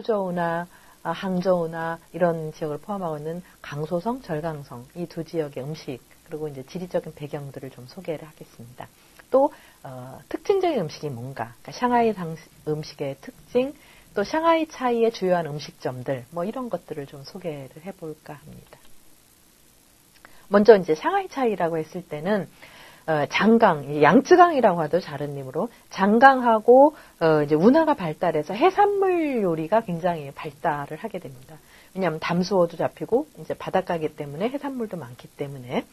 수저우나 아, 항저우나 이런 지역을 포함하고 있는 강소성, 절강성 이 두 지역의 음식 그리고 이제 지리적인 배경들을 좀 소개를 하겠습니다. 또 어, 특징적인 음식이 뭔가, 그러니까 샹하이 음식의 특징, 또 샹하이 차이의 주요한 음식점들, 뭐 이런 것들을 좀 소개를 해볼까 합니다. 먼저 이제 샹하이 차이라고 했을 때는 어, 장강, 양쯔강이라고 하도 다른 님으로 장강하고 어, 이제 운하가 발달해서 해산물 요리가 굉장히 발달을 하게 됩니다. 왜냐하면 담수어도 잡히고 이제 바닷가기 때문에 해산물도 많기 때문에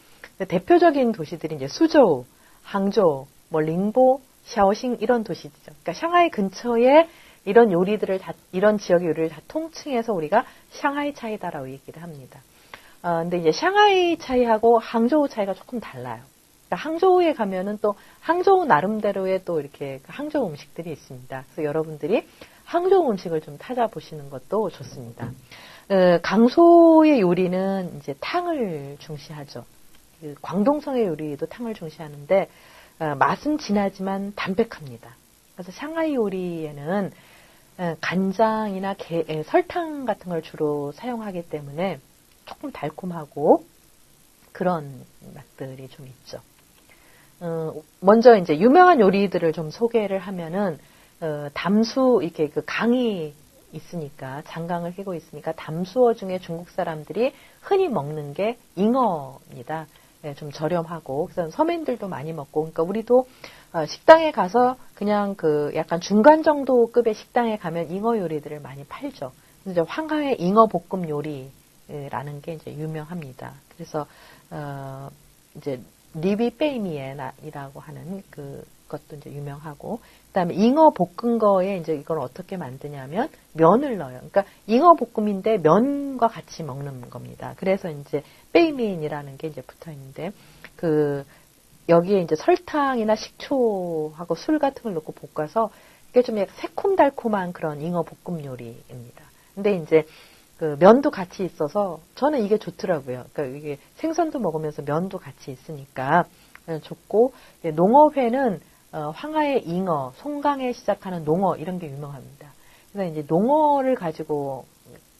대표적인 도시들이 이제 수저우, 항저우, 뭐 링보, 샤오싱 이런 도시죠. 그러니까 샹하이 근처에 이런 요리들을 다 이런 지역의 요리를 다 통칭해서 우리가 샹하이 차이다라고 얘기를 합니다. 어, 근데 이제 샹하이 차이하고 항저우 차이가 조금 달라요. 그러니까 항저우에 가면은 또 항저우 나름대로의 또 이렇게 그 항저우 음식들이 있습니다. 그래서 여러분들이 항저우 음식을 좀 찾아보시는 것도 좋습니다. 어, 강소의 요리는 이제 탕을 중시하죠. 그 광동성의 요리도 탕을 중시하는데 어, 맛은 진하지만 담백합니다. 그래서 샹하이 요리에는 어, 간장이나 게, 에, 설탕 같은 걸 주로 사용하기 때문에 조금 달콤하고 그런 맛들이 좀 있죠. 어, 먼저 이제 유명한 요리들을 좀 소개를 하면은 어, 담수 이렇게 그 강이 있으니까 장강을 끼고 있으니까 담수어 중에 중국 사람들이 흔히 먹는 게 잉어입니다. 네, 좀 저렴하고 그래서 서민들도 많이 먹고 그러니까 우리도 어, 식당에 가서 그냥 그 약간 중간 정도 급의 식당에 가면 잉어 요리들을 많이 팔죠. 이제 황하의 잉어 볶음 요리라는 게 이제 유명합니다. 그래서 어 이제 리비 페이미엔이라고 하는 그 것도 이제 유명하고 그다음에 잉어 볶은 거에 이제 이걸 어떻게 만드냐면 면을 넣어요. 그러니까 잉어 볶음인데 면과 같이 먹는 겁니다. 그래서 이제 베이민이라는 게 이제 붙어 있는데 그 여기에 이제 설탕이나 식초하고 술 같은 걸 넣고 볶아서 이게 좀 새콤달콤한 그런 잉어 볶음 요리입니다. 근데 이제 그 면도 같이 있어서 저는 이게 좋더라고요. 그러니까 이게 생선도 먹으면서 면도 같이 있으니까 좋고 농어회는 어, 황하의 잉어, 송강에 시작하는 농어 이런 게 유명합니다. 그래서 이제 농어를 가지고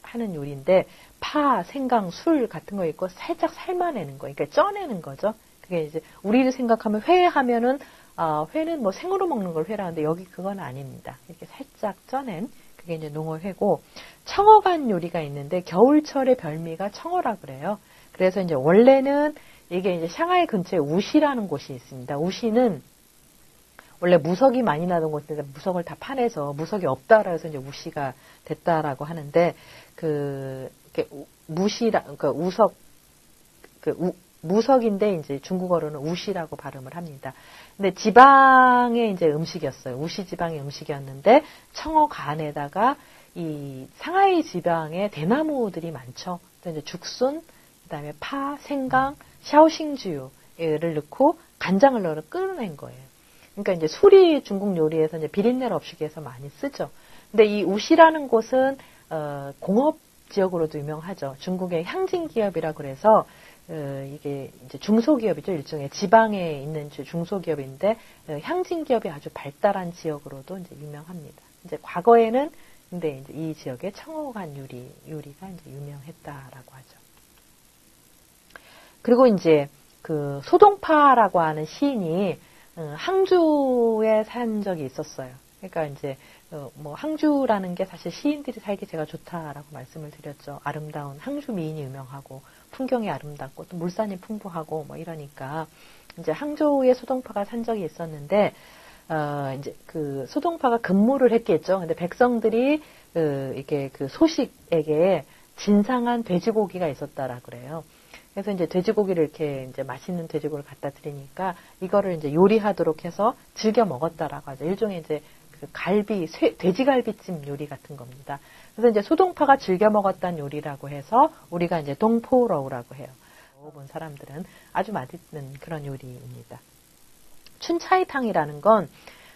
하는 요리인데 파, 생강, 술 같은 거 있고 살짝 삶아내는 거, 그러니까 쪄내는 거죠. 그게 이제 우리를 생각하면 회 하면은 어, 회는 뭐 생으로 먹는 걸 회라는데 여기 그건 아닙니다. 이렇게 살짝 쪄낸 그게 이제 농어회고 청어간 요리가 있는데 겨울철의 별미가 청어라 그래요. 그래서 이제 원래는 이게 이제 샹하이 근처에 우시라는 곳이 있습니다. 우시는 원래 무석이 많이 나던 곳인데 무석을 다 파내서 무석이 없다라 해서 이제 우시가 됐다라고 하는데 그 무시라 그러니까 우석 그 우, 무석인데 이제 중국어로는 우시라고 발음을 합니다. 근데 지방의 이제 음식이었어요. 우시 지방의 음식이었는데 청어 간에다가 이 상하이 지방에 대나무들이 많죠. 이제 죽순, 그다음에 파, 생강, 샤오싱주를 넣고 간장을 넣어 끓여낸 거예요. 그러니까 이제 술이 중국 요리에서 이제 비린내를 없이기 위해서 많이 쓰죠. 근데 이 우시라는 곳은 어, 공업 지역으로도 유명하죠. 중국의 향진 기업이라 그래서 어, 이게 이제 중소기업이죠. 일종의 지방에 있는 중소기업인데 어, 향진 기업이 아주 발달한 지역으로도 이제 유명합니다. 이제 과거에는 근데 이제 이 지역의 청어간 요리 요리가 이제 유명했다라고 하죠. 그리고 이제 그 소동파라고 하는 시인이 어, 항주에 산 적이 있었어요. 그러니까 이제 어, 뭐 항주라는 게 사실 시인들이 살기 제가 좋다라고 말씀을 드렸죠. 아름다운 항주 미인이 유명하고 풍경이 아름답고 또 물산이 풍부하고 뭐 이러니까 이제 항저우에 소동파가 산 적이 있었는데 어 이제 그 소동파가 근무를 했겠죠. 근데 백성들이 그 이게 그 소식에게 진상한 돼지고기가 있었다라 그래요. 그래서 이제 돼지고기를 이렇게 이제 맛있는 돼지고기를 갖다 드리니까 이거를 이제 요리하도록 해서 즐겨 먹었다라고 하죠. 일종의 이제 그 갈비, 쇠, 돼지갈비찜 요리 같은 겁니다. 그래서 이제 소동파가 즐겨 먹었던 요리라고 해서 우리가 이제 동포러우라고 해요. 본 사람들은 아주 맛있는 그런 요리입니다. 춘차이탕이라는 건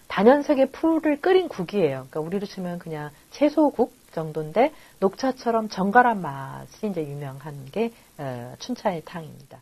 단연색의 풀을 끓인 국이에요. 그러니까 우리로 치면 그냥 채소국 정도인데 녹차처럼 정갈한 맛이 이제 유명한 게 어, 춘차이탕입니다.